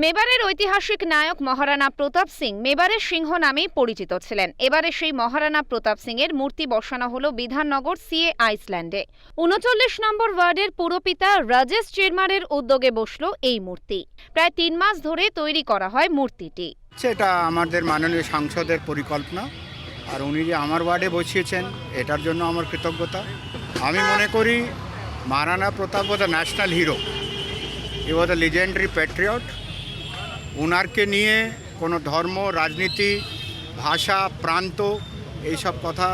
মেবারের ঐতিহাসিক নায়ক মহারানা প্রতাপ সিং মেবারের সিংহ নামেই পরিচিত ছিলেন। এবারে সেই মহারানা প্রতাপ সিং এর মূর্তি বসানো হলো বিধাননগর সিএ আইসল্যান্ডে। উনচল্লিশ নম্বর ওয়ার্ডের পুরপিতা রাজেশ চেরমারের উদ্যোগে বসল এই মূর্তি। প্রায় তিন মাস ধরে তৈরি করা হয় মূর্তিটি। সেটা আমাদের মাননীয় সাংসদের পরিকল্পনা। আর উনি যে আমার ওয়ার্ডে বসিয়েছেন, এটার জন্য আমার কৃতজ্ঞতা। আমি মনে করি, মহারানা প্রতাপ ন্যাশনাল হিরো ই লিজেন্ডারি প্যাট্রিয়ট উনারকে নিয়ে কোনো ধর্ম, রাজনীতি, ভাষা, প্রান্ত এইসব কথা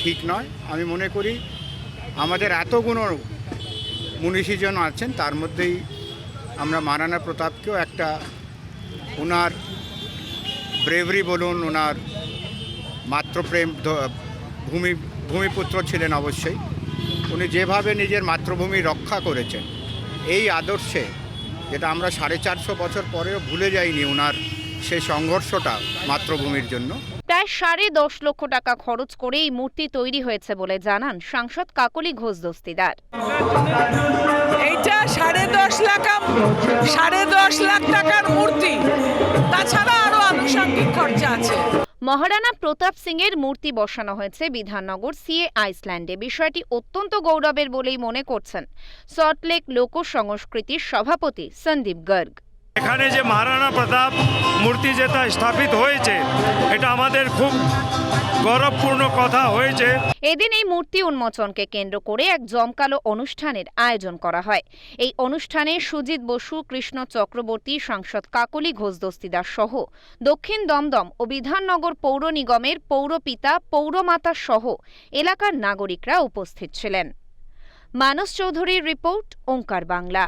ঠিক নয়। আমি মনে করি আমাদের এতগুলো মনীষীজন আছেন, তার মধ্যেই আমরা মহারানা প্রতাপকেও একটা ওনার ব্রেভারি বলুন ওনার মাতৃপ্রেম ভূমি, ভূমিপুত্র ছিলেন অবশ্যই। উনি যেভাবে নিজের মাতৃভূমি রক্ষা করেছেন, এই আদর্শে যেটা আমরা সাড়ে চারশো বছর পরেও ভুলে যাইনি ওনার সেই সংঘর্ষটা মাতৃভূমির জন্য। প্রায় সাড়ে দশ লক্ষ টাকা খরচ করে এই মূর্তি তৈরি হয়েছে বলে জানান সাংসদ কাকলি ঘোষ দস্তিদার। এইটা সাড়ে দশ লাখ সাড়ে দশ লাখ টাকার মূর্তি। তাছাড়া আরও আনুষঙ্গিক খরচা আছে। মহারানা প্রতাপ সিং এর মূর্তি বসানো হয়েছে বিধাননগর সিএ আইসল্যান্ডে। বিষয়টি অত্যন্ত গৌরবের বলেই মনে করছেন সল্টলেক লোক সংস্কৃতির সভাপতি সন্দীপ গর্গ। এখানে যে মহারানা প্রতাপ মূর্তি যেটা স্থাপিত হয়েছে, এটা আমাদের খুব গৌরবপূর্ণ কথা হয়েছে। এদিন এই মূর্তি উন্মোচনকে কেন্দ্র করে এক জমকালো অনুষ্ঠানের আয়োজন করা হয়। এই অনুষ্ঠানে সুজিত বসু, কৃষ্ণ চক্রবর্তী, সাংসদ কাকলি ঘোষ, দস্তিদার সহ দক্ষিণ দমদম ও বিধাননগর পৌর নিগমের পৌরপিতা, পৌরমাতা সহ এলাকার নাগরিকরা উপস্থিত ছিলেন। মানস চৌধুরীর রিপোর্ট, ওঙ্কার বাংলা।